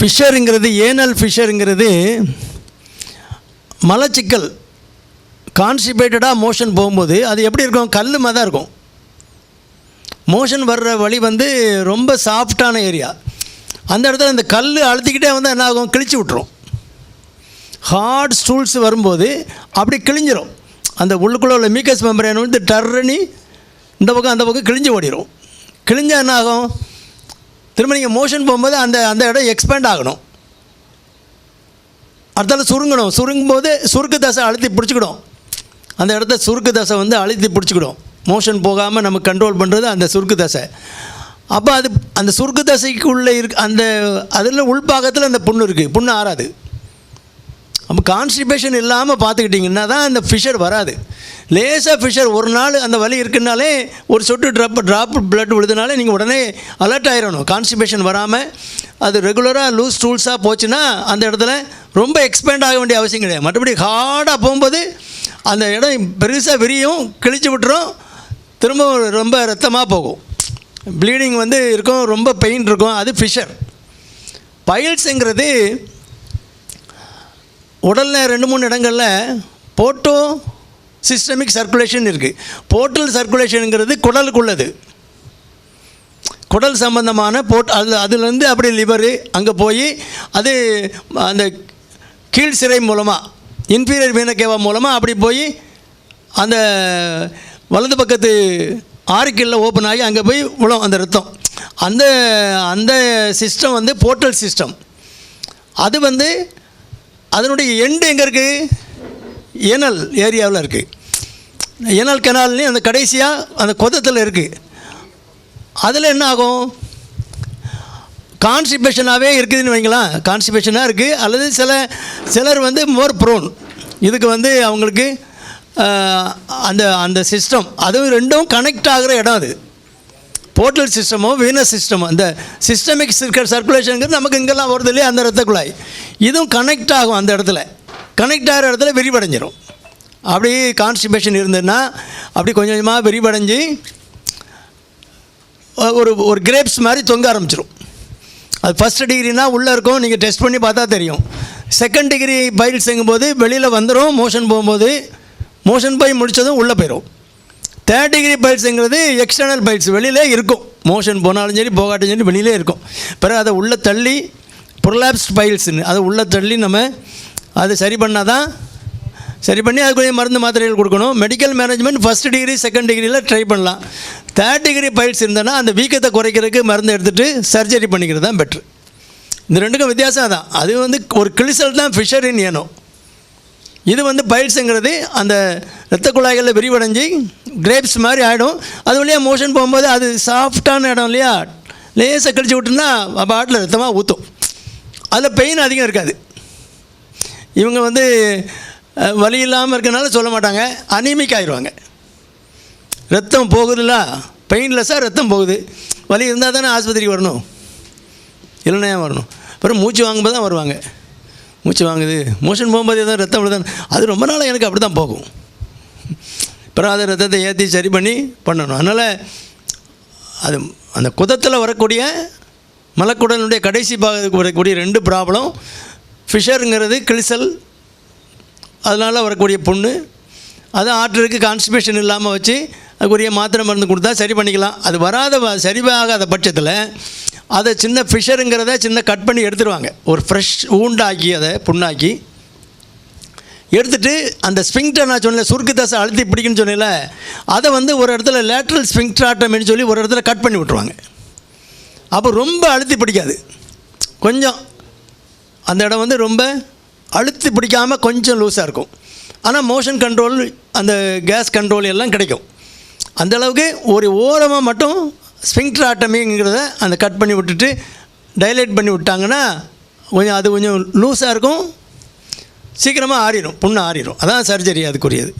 ஃபிஷருங்கிறது anal ஃபிஷருங்கிறது மலச்சிக்கல் கான்ஸ்டிபேட்டடாக motion போகும்போது அது எப்படி இருக்கும்? கல் தான் இருக்கும். மோஷன் வர்ற வழி வந்து ரொம்ப சாஃப்டான ஏரியா அந்த இடத்துல அந்த கல் அழுத்திக்கிட்டே வந்து என்ன ஆகும்? கிழிச்சு விட்ரும் ஹார்ட் ஸ்டூல்ஸ் வரும்போது அப்படி கிழிஞ்சிரும். அந்த உள்ளுக்குள்ளே உள்ள மீக்கஸ் மெம்பரேன் வந்து டர்ரணி இந்த பக்கம் அந்த பக்கம் கிழிஞ்சு ஓடிடும் கிழிஞ்சால் என்ன ஆகும்? திரும்ப நீங்கள் மோஷன் போகும்போது அந்த அந்த இடம் எக்ஸ்பேண்ட் ஆகணும். அடுத்தால சுருங்கணும். சுருங்கும்போது சுருக்கு தசை அழுத்தி பிடிச்சிக்கிடும். அந்த இடத்த சுருக்கு தசை வந்து அழுத்தி பிடிச்சிக்கிடும். மோஷன் போகாமல் நம்ம கண்ட்ரோல் பண்ணுறது அந்த சுருக்கு தசை. அப்போ அது அந்த சுருக்கு தசைக்குள்ளே இருக்கு அந்த அதில் உள்பாகத்தில் அந்த புண்ணு இருக்குது புண்ணு ஆறாது. அப்போ கான்ஸ்டிபேஷன் இல்லாமல் பார்த்துக்கிட்டிங்கன்னா தான் அந்த ஃபிஷர் வராது. லேசாக ஃபிஷர் ஒரு நாள் அந்த வலி இருக்குனாலே ஒரு சொட்டு ட்ராப் ட்ராப் பிளட் விழுதுனாலே நீங்கள் உடனே அலர்ட் ஆகிடணும் கான்ஸ்டிபேஷன் வராமல் அது ரெகுலராக லூஸ் டூல்ஸாக போச்சுன்னா அந்த இடத்துல ரொம்ப எக்ஸ்பேண்ட் ஆக வேண்டிய அவசியம் கிடையாது. மற்றபடி ஹார்டாக போகும்போது அந்த இடம் பெருசாக விரியும் கிழிச்சு விட்டுரும் திரும்ப ரொம்ப ரத்தமாக போகும். ப்ளீடிங் வந்து இருக்கும் ரொம்ப பெயின் இருக்கும். அது ஃபிஷர் பைல்ஸுங்கிறது உடலில் ரெண்டு மூணு இடங்களில் போட்டோ சிஸ்டமிக் சர்க்குலேஷன் இருக்குது போர்ட்டல் சர்க்குலேஷனுங்கிறது குடலுக்குள்ளது. குடல் சம்பந்தமான போட் அது அதுலேருந்து அப்படி லிவரு அங்கே போய் அது அந்த கீழ் சிறை மூலமாக இன்ஃபீரியர் வீணக்கேவா மூலமாக அப்படி போய் அந்த வலது பக்கத்து ஆறுக்கில் ஓப்பன் ஆகி அங்கே போய் விழும் அந்த ரத்தம். அந்த அந்த சிஸ்டம் வந்து போர்ட்டல் சிஸ்டம் அது வந்து அதனுடைய எண்டு எங்கே இருக்குது ஏனல் ஏரியாவில் இருக்குது ஏனல் கெனால்னு அந்த கடைசியாக அந்த கொதத்தில் இருக்குது அதில் என்ன ஆகும்? கான்ஸ்டிபேஷனாகவே இருக்குதுன்னு வைங்களேன் கான்ஸ்டிபேஷனாக இருக்குது அல்லது சில சிலர் வந்து மோர் ப்ரோன் இதுக்கு வந்து அவங்களுக்கு அந்த அந்த சிஸ்டம் அதுவும் ரெண்டும் கனெக்ட் ஆகிற இடம் அது. போர்ட்டல் சிஸ்டமோ வீனஸ் சிஸ்டமோ அந்த சிஸ்டமிக் சர்க்குலேஷனுங்கிறது நமக்கு இங்கெல்லாம் வருது இல்லையா? அந்த ரத்த குழாய் இதுவும் கனெக்ட் ஆகும் அந்த இடத்துல. கனெக்ட் ஆகிற இடத்துல விரிவடைஞ்சிரும். அப்படி கான்ஸ்டிபேஷன் இருந்ததுன்னா அப்படி கொஞ்சம் கொஞ்சமாக விரிவடைஞ்சு ஒரு ஒரு கிரேப்ஸ் மாதிரி தொங்க ஆரம்பிச்சிடும் அது ஃபஸ்ட் டிகிரினா உள்ளே இருக்கும் நீங்கள் டெஸ்ட் பண்ணி பார்த்தா தெரியும். செகண்ட் டிகிரி பயில் செய்யும்போது வெளியில் வந்துடும் மோஷன் போகும்போது மோஷன் போய் முடித்ததும் உள்ளே போயிடும் தேர்ட் டிகிரி பைல்ஸுங்கிறது எக்ஸ்டர்னல் பைல்ஸ் வெளியிலே இருக்கும். மோஷன் போனாலும் சரி போகாட்டும் சரி வெளியிலே இருக்கும். பிறகு அதை உள்ளே தள்ளி ப்ரொலாப்ஸ்ட் பைல்ஸ்னு அதை உள்ளே தள்ளி நம்ம அதை சரி பண்ணால் தான் சரி பண்ணி அதுக்குரிய மருந்து மாத்திரைகள் கொடுக்கணும். Medical management first degree second டிகிரியில் ட்ரை பண்ணலாம். தேர்ட் டிகிரி பைல்ஸ் இருந்தேன்னா அந்த வீக்கத்தை குறைக்கிறதுக்கு மருந்து எடுத்துகிட்டு சர்ஜரி பண்ணிக்கிறது தான் பெட்ரு இந்த ரெண்டுக்கும் வித்தியாசம் தான் அது வந்து ஒரு கிளிசல் தான் ஃபிஷரின் ஏனோ. இது வந்து பைல்ஸுங்கிறது அந்த இரத்த குழாய்களில் விரிவடைஞ்சு கிரேப்ஸ் மாதிரி ஆகிடும் அது வழியாக மோஷன் போகும்போது அது சாஃப்டான இடம் இல்லையா? லேசாக கழிச்சு விட்டுனா பாட்டில் ரத்தமாக ஊற்றும் அதில் பெயின் அதிகம் இருக்காது. இவங்க வந்து வலி இல்லாமல் இருக்கனால சொல்ல மாட்டாங்க. அனீமிக் ஆயிடுவாங்க ரத்தம் போகுதுல்ல? பெயின்லெஸ்ஸாக ரத்தம் போகுது. வலி இருந்தால் தானே ஆஸ்பத்திரிக்கு வரணும். இல்லைன்னா வரணும்? அப்புறம் மூச்சு வாங்கும்போது தான் வருவாங்க. மூச்சு வாங்குது. மோஷன் போகும்போது எதாவது ரத்தம் விழுதான் அது ரொம்ப நாளாக எனக்கு அப்படி தான் போகும். அப்புறம் அதை ரத்தத்தை ஏற்றி சரி பண்ணி பண்ணணும். அதனால் அது அந்த குதத்தில் வரக்கூடிய மலக்குடலுடைய கடைசி பாகத்துக்கு வரக்கூடிய ரெண்டு ப்ராப்ளம் ஃபிஷருங்கிறது கிளிசல் அதனால் வரக்கூடிய புண்ணு அதை ஆற்றுக்கு கான்ஸ்டிபேஷன் இல்லாமல் வச்சு அதுக்குரிய மாத்திரை மருந்து கொடுத்தா சரி பண்ணிக்கலாம். அது வராத சரிவாகாத பட்சத்தில் அதை சின்ன ஃபிஷருங்கிறத சின்ன கட் பண்ணி எடுத்துருவாங்க. ஒரு ஃப்ரெஷ் ஊண்டாக்கி அதை புண்ணாக்கி எடுத்துட்டு அந்த ஸ்பிங்டர் நான் சொன்னேன் சுருக்கு தசை அழுத்தி பிடிக்குன்னு சொன்னேன்ல அதை வந்து ஒரு இடத்துல லேட்ரல் ஸ்பிங்க்ட்ராட்டம்னு சொல்லி ஒரு இடத்துல கட் பண்ணி விட்ருவாங்க அப்போ ரொம்ப அழுத்தி பிடிக்காது. கொஞ்சம். அந்த இடம் வந்து ரொம்ப அழுத்தி பிடிக்காமல் கொஞ்சம் லூஸாக இருக்கும். ஆனால் மோஷன் கண்ட்ரோல் அந்த கேஸ் கண்ட்ரோல் எல்லாம் கிடைக்கும். அந்த அளவுக்கு ஒரு ஓரமாக மட்டும் ஸ்பிங்க்ட்ராட்டமிங்கிறத அந்த கட் பண்ணி விட்டுட்டு டைலைட் பண்ணி விட்டாங்கன்னா கொஞ்சம் அது கொஞ்சம் லூஸாக இருக்கும். சீக்கிரமாக ஆறிடும் புண்ணு ஆறிடும் அதான் சர்ஜரி அதுக்குரியது.